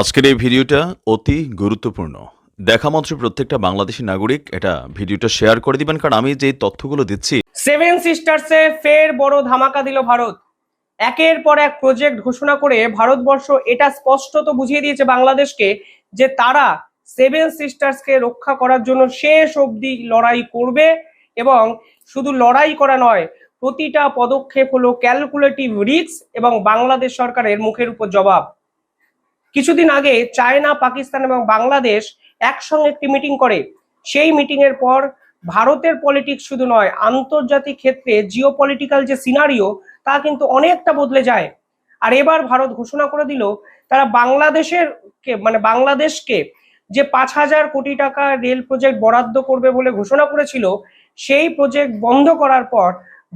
আজকের এই ভিডিওটা অতি গুরুত্বপূর্ণ। দেখা মাত্র প্রত্যেকটা বাংলাদেশি নাগরিক এটা ভিডিওটা শেয়ার করে দিবেন, কারণ আমি যে তথ্যগুলো দিচ্ছি সেভেন সিস্টার্সে ফের বড় ধামাকা দিল ভারত। একের পর এক প্রজেক্ট ঘোষণা করে ভারতবর্ষ এটা স্পষ্টত বুঝিয়ে দিয়েছে বাংলাদেশকে যে তারা সেভেন সিস্টার্সকে রক্ষা করার জন্য শেষ অবধি লড়াই করবে এবং শুধু লড়াই করা নয়, প্রতিটা পদক্ষেপ হলো ক্যালকুলেটিভ রিস্ক এবং বাংলাদেশ সরকারের মুখের উপর জবাব। কিছুদিন আগে চায়না, পাকিস্তান এবং বাংলাদেশ একসঙ্গে একটি মিটিং করে। সেই মিটিং এর পর ভারতের পলিটিক্স শুধু নয়, আন্তর্জাতিক ক্ষেত্রে জিও পলিটিক্যাল যে সিনারিও তা কিন্তু অনেকটা বদলে যায়। আর এবার ভারত ঘোষণা করে দিল, তারা বাংলাদেশের মানে বাংলাদেশকে যে পাঁচ হাজার কোটি টাকা রেল প্রজেক্ট বরাদ্দ করবে বলে ঘোষণা করেছিল, সেই প্রজেক্ট বন্ধ করার পর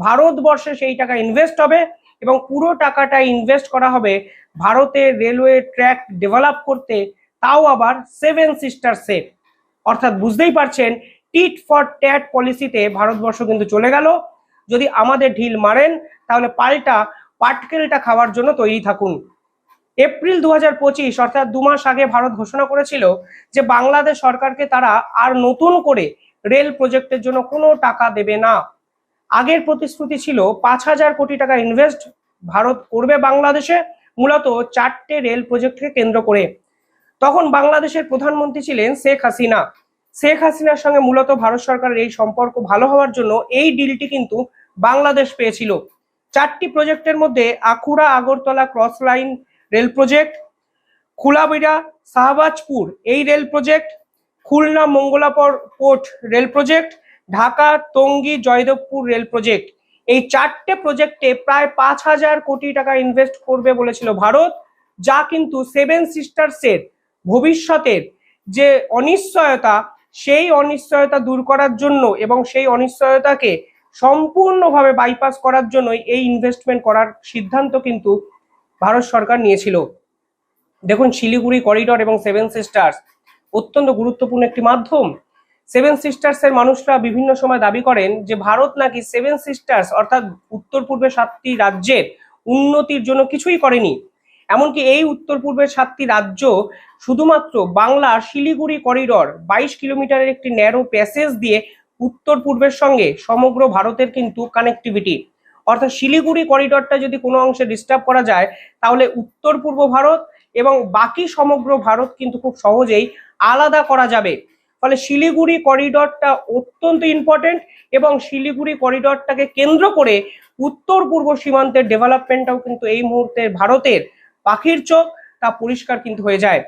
ভারতবর্ষে সেই টাকা ইনভেস্ট হবে। এবং পুরো টাকাটা ইনভেস্ট করা হবে ভারতের রেলওয়ে ট্র্যাক ডেভেলপ করতে, তাও আবার সেভেন সিস্টার্সে অর্থাৎ বুঝতেই পারছেন টিট ফর ট্যাট পলিসিতে ভারতবর্ষ কিন্তু চলে গেল। যদি আমাদের ঢিল মারেন, তাহলে পাল্টা পাটকেলটা খাওয়ার জন্য তৈরি থাকুন। এপ্রিল দু হাজার পঁচিশ, অর্থাৎ দু মাস আগে ভারত ঘোষণা করেছিল যে বাংলাদেশ সরকারকে তারা আর নতুন করে রেল প্রজেক্টের জন্য কোনো টাকা দেবে না। আগের প্রতিশ্রুতি ছিল পাঁচ হাজার কোটি টাকা ইনভেস্ট ভারত করবে বাংলাদেশে, মূলত চারটে রেল প্রজেক্টকে কেন্দ্র করে। তখন বাংলাদেশের প্রধানমন্ত্রী ছিলেন শেখ হাসিনা। শেখ হাসিনার সঙ্গে মূলত ভারত সরকারের এই সম্পর্ক ভালো হওয়ার জন্য এই ডিলটি কিন্তু বাংলাদেশ পেয়েছিল। চারটি প্রজেক্টের মধ্যে Akhaura Agartala cross line rail project খুলাবিরা Shahbazpur এই rail project Khulna, মঙ্গলাপর port rail project Dhaka Tongi Joydebpur rail project. এই চারটে প্রজেক্টে প্রায় পাঁচ হাজার কোটি টাকা ইনভেস্ট করবে বলেছিল ভারত, যা কিন্তু সেভেন সিস্টার্সের ভবিষ্যতের যে অনিশ্চয়তা, সেই অনিশ্চয়তা দূর করার জন্য এবং সেই অনিশ্চয়তাকে সম্পূর্ণভাবে বাইপাস করার জন্যই এই ইনভেস্টমেন্ট করার সিদ্ধান্ত কিন্তু ভারত সরকার নিয়েছিল। দেখুন শিলিগুড়ি করিডর এবং সেভেন সিস্টার্স অত্যন্ত গুরুত্বপূর্ণ একটি মাধ্যম। সেভেন সিস্টার্স এর মানুষরা বিভিন্ন সময় দাবি করেন যে ভারত নাকি সেভেন সিস্টার্স অর্থাৎ উত্তর পূর্বের সাতটি রাজ্যের উন্নতির জন্য কিছুই করেনি। এমনকি এই উত্তর পূর্বের সাতটি রাজ্য শুধুমাত্র বাংলার শিলিগুড়ি করিডর বাইশ কিলোমিটারের একটি ন্যারো প্যাসেজ দিয়ে উত্তর পূর্বের সঙ্গে সমগ্র ভারতের কিন্তু কানেক্টিভিটি অর্থাৎ শিলিগুড়ি করিডরটা যদি কোনো অংশে ডিস্টার্ব করা যায়, তাহলে উত্তর পূর্ব ভারত এবং বাকি সমগ্র ভারত কিন্তু খুব সহজেই আলাদা করা যাবে। ফলে শিলিগুড়ি করিডরটা অত্যন্ত ইম্পর্টেন্ট এবং শিলিগুড়ি করিডরটাকে কেন্দ্র করে উত্তর পূর্ব সীমান্তের ডেভেলপমেন্টটাও কিন্তু এই মুহূর্তে ভারতের পাখির চোখ, তা পরিষ্কার কিন্তু হয়ে যায়।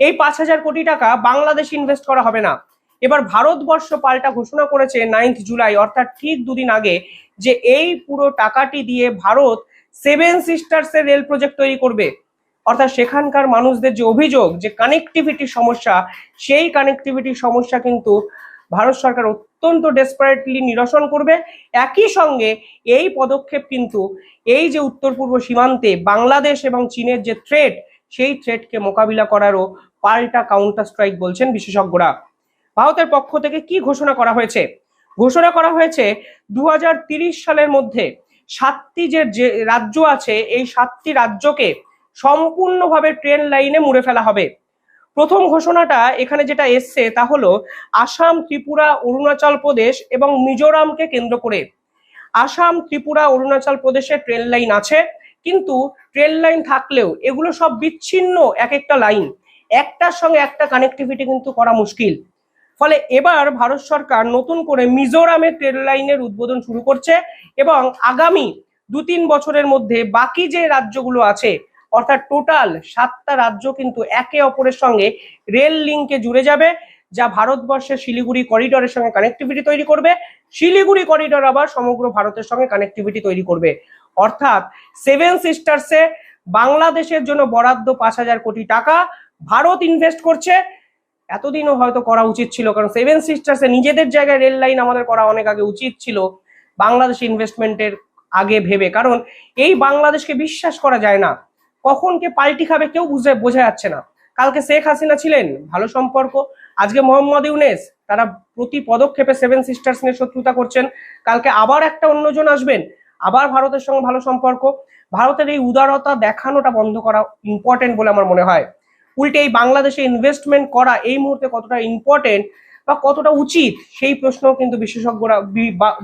এই পাঁচ হাজার কোটি টাকা বাংলাদেশ ইনভেস্ট করা হবে না। এবার ভারতবর্ষ পাল্টা ঘোষণা করেছে নাইন্থ জুলাই, অর্থাৎ ঠিক দুদিন আগে যে এই পুরো টাকাটি দিয়ে ভারত সেভেন সিস্টার্সের রেল প্রজেক্ট তৈরি করবে। অর্থাৎ সেখানকার মানুষদের যে অভিযোগ যে কানেক্টিভিটির সমস্যা, সেই কানেক্টিভিটির সমস্যা কিন্তু ভারত সরকার অত্যন্ত ডেসপারেটলি নিরসন করবে। একই সঙ্গে এই পদক্ষেপ কিন্তু এই যে উত্তর পূর্ব সীমান্তে বাংলাদেশ এবং চীনের যে থ্রেট সেই থ্রেটকে মোকাবিলা করারও পাল্টা কাউন্টার স্ট্রাইক বলছেন বিশেষজ্ঞরা। ভারতের পক্ষ থেকে কি ঘোষণা করা হয়েছে? ঘোষণা করা হয়েছে দু সালের মধ্যে সাতটি যে রাজ্য আছে, এই সাতটি রাজ্যকে সম্পূর্ণভাবে ট্রেন লাইনে মুড়ে ফেলা হবে। প্রথম ঘোষণাটা এখানে যেটা এসছে তা হলো আসাম, ত্রিপুরা, অরুণাচল প্রদেশ এবং মিজোরামকে কেন্দ্র করে। আসাম, ত্রিপুরা, অরুণাচল প্রদেশে ট্রেন লাইন আছে, কিন্তু ট্রেন লাইন থাকলেও এগুলো সব বিচ্ছিন্ন এক একটা লাইন। একটার সঙ্গে একটা কানেক্টিভিটি কিন্তু করা মুশকিল। ফলে এবার ভারত সরকার নতুন করে মিজোরামে ট্রেন লাইনের উদ্বোধন শুরু করছে এবং আগামী দু তিন বছরের মধ্যে বাকি যে রাজ্যগুলো আছে অর্থাৎ টোটাল সাতটা রাজ্য কিন্তু একে অপরের সঙ্গে রেল লিঙ্কে জুড়ে যাবে, যা ভারতবর্ষের শিলিগুড়ি করিডোরের সঙ্গে কানেক্টিভিটি তৈরি করবে। শিলিগুড়ি করিডোর আবার সমগ্র ভারতের সঙ্গে কানেক্টিভিটি তৈরি করবে। অর্থাৎ সেভেন সিস্টার্সে বাংলাদেশের জন্য বরাদ্দ পাঁচ হাজার কোটি টাকা ভারত ইনভেস্ট করছে। এতদিনও হয়তো করা উচিত ছিল, কারণ সেভেন সিস্টার্সে নিজেদের জায়গায় রেল লাইন আমাদের করা অনেক আগে উচিত ছিল, বাংলাদেশ ইনভেস্টমেন্টের আগে ভেবে। কারণ এই বাংলাদেশকে বিশ্বাস করা যায় না। কখন কে পাল্টি খাবে কেউ বুঝে, বোঝা যাচ্ছে না। কালকে শেখ হাসিনা ছিলেন, ভালো সম্পর্ক। আজকে মোহাম্মদ ইউনেস, তারা প্রতি পদক্ষেপে সেভেন সিস্টার্স নিয়ে শত্রুতা করছেন। কালকে আবার একটা অন্যজন আসবেন, আবার ভারতের সঙ্গে ভালো সম্পর্ক। ভারতের এই উদারতা দেখানোটা বন্ধ করা ইম্পর্টেন্ট বলে আমার মনে হয়। উল্টে এই বাংলাদেশে ইনভেস্টমেন্ট করা এই মুহূর্তে কতটা ইম্পর্টেন্ট বা কতটা উচিত, সেই প্রশ্ন কিন্তু বিশেষজ্ঞরা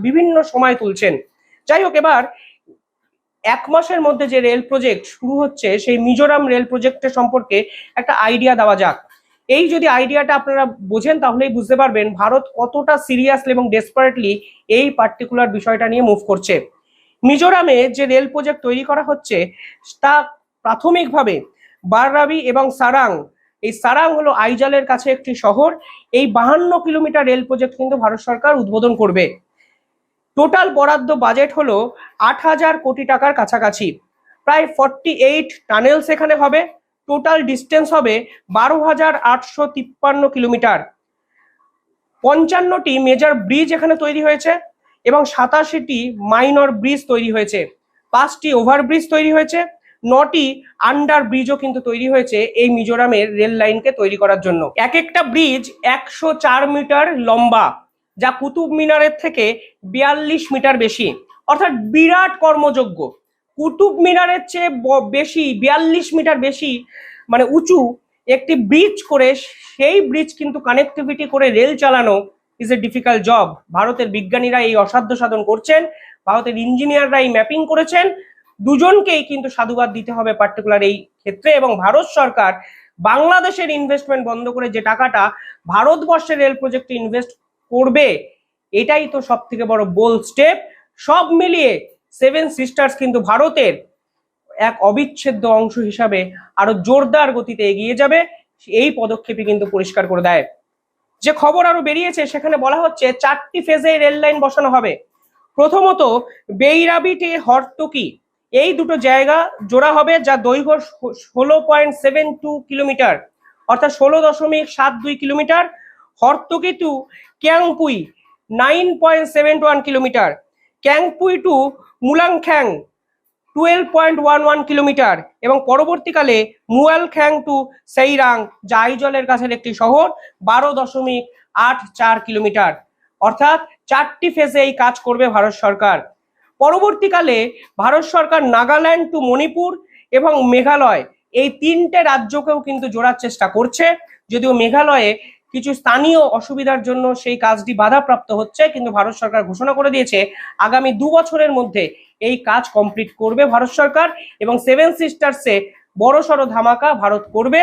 বিভিন্ন সময় তুলছেন। যাই হোক, এবার এক মাসের মধ্যে যে রেল প্রজেক্ট শুরু হচ্ছে, সেই মিজোরাম রেল প্রজেক্টের সম্পর্কে একটা আইডিয়া দেওয়া যাক। এই যদি আইডিয়াটা আপনারা বোঝেন, তাহলেই বুঝতে পারবেন ভারত কতটা সিরিয়াসলি এবং ডেসপারেটলি এই পার্টিকুলার বিষয়টা নিয়ে মুভ করছে। মিজোরামে যে রেল প্রজেক্ট তৈরি করা হচ্ছে, তা প্রাথমিকভাবে বাররাবি এবং সারাং, এই সারাং হলো আইজালের কাছে একটি শহর, এই বাহান্ন কিলোমিটার রেল প্রজেক্ট কিন্তু ভারত সরকার উদ্বোধন করবে। টোটাল বরাদ্দ বাজেট হলো আট হাজার কোটি টাকার কাছাকাছি। প্রায় ফর্টি এইট টানেলস এখানে হবে। টোটাল ডিস্টেন্স হবে বারো হাজার আটশো তিপ্পান্ন কিলোমিটার পঞ্চান্নটি মেজর ব্রিজ এখানে তৈরি হয়েছে এবং সাতাশিটি মাইনর ব্রিজ তৈরি হয়েছে। পাঁচটি ওভারব্রিজ তৈরি হয়েছে। নটি আন্ডার ব্রিজও কিন্তু তৈরি হয়েছে এই মিজোরামের রেল লাইনকে তৈরি করার জন্য। এক একটা ব্রিজ একশো চার মিটার লম্বা। যা কুতুব মিনারের থেকে বিয়াল্লিশ মিটার বেশি। অর্থাৎ বিরাট কর্মযোগ্য। কুতুব মিনারের চেয়ে বেশি, বিয়াল্লিশ মিটার বেশি মানে উঁচু একটি ব্রিজ করে সেই ব্রিজ কিন্তু কানেক্টিভিটি করে রেল চালানো ইজ এ ডিফিকাল্ট জব ভারতের বিজ্ঞানীরা এই অসাধ্য সাধন করছেন, ভারতের ইঞ্জিনিয়াররা এই ম্যাপিং করেছেন। দুজনকেই কিন্তু সাধুবাদ দিতে হবে পার্টিকুলার এই ক্ষেত্রে এবং ভারত সরকার বাংলাদেশের ইনভেস্টমেন্ট বন্ধ করে যে টাকাটা ভারতবর্ষের রেল প্রজেক্টে ইনভেস্ট করবে, এটাই তো সব থেকে বড় বোল স্টেপ সব মিলিয়ে সেভেন সিস্টার্স কিন্তু ভারতের এক অবিচ্ছেদ্য অংশ হিসাবে আরও জোরদার গতিতে এগিয়ে যাবে, এই পদক্ষেপই কিন্তু পরিষ্কার করে দেয়। যে খবর আরও বেরিয়েছে, সেখানে বলা হচ্ছে চারটি ফেজে রেল লাইন বসানো হবে। প্রথমত, বেইরাবিটে হরতকি। এই দুটো জায়গা জোড়া হবে যা দৈর্ঘ্য ষোলো পয়েন্ট সেভেন টু কিলোমিটার, অর্থাৎ ষোলো দশমিক সাত দুই kilometre. Hortoki to Kawnpui nine point seven one kilometre. Kawnpui to Mualkhang twelve point one one kilometre. এবং পরবর্তীকালে মুয়ালখ্যাং টু সেইরাং, যা আইজলের কাছের একটি শহর, বারো দশমিক আট চার কিলোমিটার। অর্থাৎ চারটি ফেজে এই কাজ করবে ভারত সরকার। পরবর্তীকালে ভারত সরকার নাগাল্যান্ড টু মণিপুর এবং মেঘালয়, এই তিনটে রাজ্যকেও কিন্তু জোড়ার চেষ্টা করছে। যদিও মেঘালয়ে কিছু স্থানীয় অসুবিধার জন্য সেই কাজটি বাধাপ্রাপ্ত হচ্ছে, কিন্তু ভারত সরকার ঘোষণা করে দিয়েছে, আগামী দু বছরের মধ্যে এই কাজ কমপ্লিট করবে ভারত সরকার এবং সেভেন সিস্টার্সে বড় সড়ো ধামাকা ভারত করবে।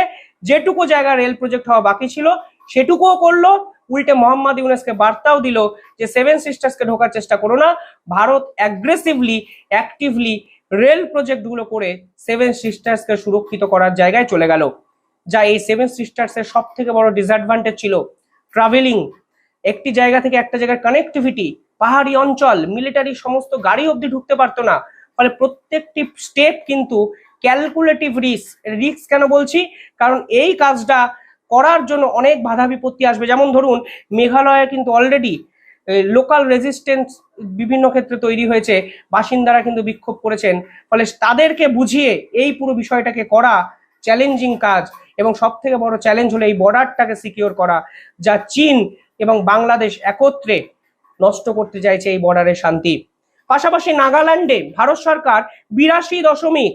যেটুকু জায়গা রেল প্রজেক্ট হওয়া বাকি ছিল, সেটুকুও করল। উল্টে মোহাম্মদ ইউনেসকে বার্তাও দিল যে সেভেন সিস্টার্সকে ঢোকার চেষ্টা করো না, ভারত অ্যাগ্রেসিভলি অ্যাক্টিভলি রেল প্রজেক্টগুলো করে সেভেন সিস্টার্সকে সুরক্ষিত করার জায়গায় চলে গেল। যা এই সেভেন সিস্টার্সের সব থেকে বড় ডিসঅ্যাডভান্টেজ ছিল। ট্রাভেলিং একটি জায়গা থেকে একটা জায়গার কানেক্টিভিটি পাহাড়ি অঞ্চল মিলিটারি সমস্ত গাড়ি অবধি ঢুকতে পারতো না। ফলে প্রত্যেকটি স্টেপ কিন্তু ক্যালকুলেটিভ রিস্ক রিস্ক কেন বলছি? কারণ এই কাজটা করার জন্য অনেক বাধা বিপত্তি আসবে। যেমন ধরুন, মেঘালয়ে কিন্তু অলরেডি লোকাল রেজিস্ট্যান্স বিভিন্ন ক্ষেত্রে তৈরি হয়েছে। বাসিন্দারা কিন্তু বিক্ষোভ করেছেন। ফলে তাদেরকে বুঝিয়ে এই পুরো বিষয়টাকে করা চ্যালেঞ্জিং কাজ এবং সব থেকে বড় চ্যালেঞ্জ হলো এই বর্ডারটাকে সিকিওর করা, যা চীন এবং বাংলাদেশ একত্রে নষ্ট করতে চাইছে এই বর্ডারের শান্তি। পাশাপাশি নাগাল্যান্ডে ভারত সরকার বিরাশি দশমিক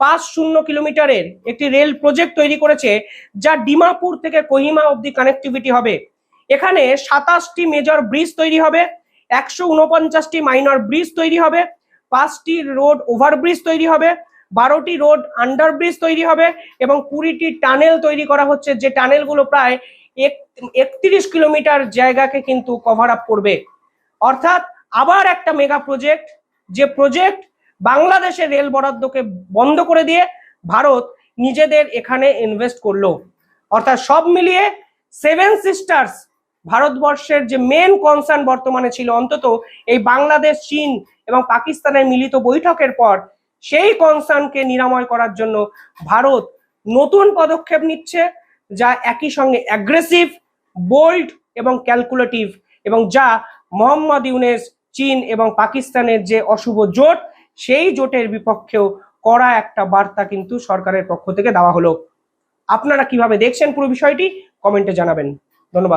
পাঁচ শূন্য কিলোমিটারের একটি রেল প্রজেক্ট তৈরি করেছে, যা ডিমাপুর থেকে কোহিমা অবধি কানেক্টিভিটি হবে। এখানে সাতাশটি মেজর ব্রিজ তৈরি হবে, একশো উনপঞ্চাশটি মাইনর ব্রিজ তৈরি হবে, পাঁচটি রোড ওভারব্রিজ তৈরি হবে বারোটি রোড আন্ডারব্রিজ তৈরি হবে এবং কুড়িটি টানেল তৈরি করা হচ্ছে, যে টানেলগুলো প্রায় একত্রিশ কিলোমিটার জায়গাকে কিন্তু কভার আপ করবে। অর্থাৎ আবার একটা মেগা প্রজেক্ট যে প্রজেক্ট বাংলাদেশের রেল বরাদ্দকে বন্ধ করে দিয়ে ভারত নিজেদের এখানে ইনভেস্ট করল। অর্থাৎ সব মিলিয়ে সেভেন সিস্টার্স ভারতবর্ষের যে মেন কনসার্ন বর্তমানে ছিল অন্তত এই বাংলাদেশ, চীন এবং পাকিস্তানের মিলিত বৈঠকের পর সেই কনসার্নকে নিরাময় করার জন্য ভারত নতুন পদক্ষেপ নিচ্ছে, যা একই সঙ্গে অ্যাগ্রেসিভ বোল্ড এবং ক্যালকুলেটিভ এবং যা মোহাম্মদ ইউনেস, চীন এবং পাকিস্তানের যে অশুভ জোট, সেই জোটের বিপক্ষেও করা একটা বার্তা কিন্তু সরকারের পক্ষ থেকে দেওয়া হলো। আপনারা কীভাবে দেখছেন পুরো বিষয়টি, কমেন্টে জানাবেন। ধন্যবাদ।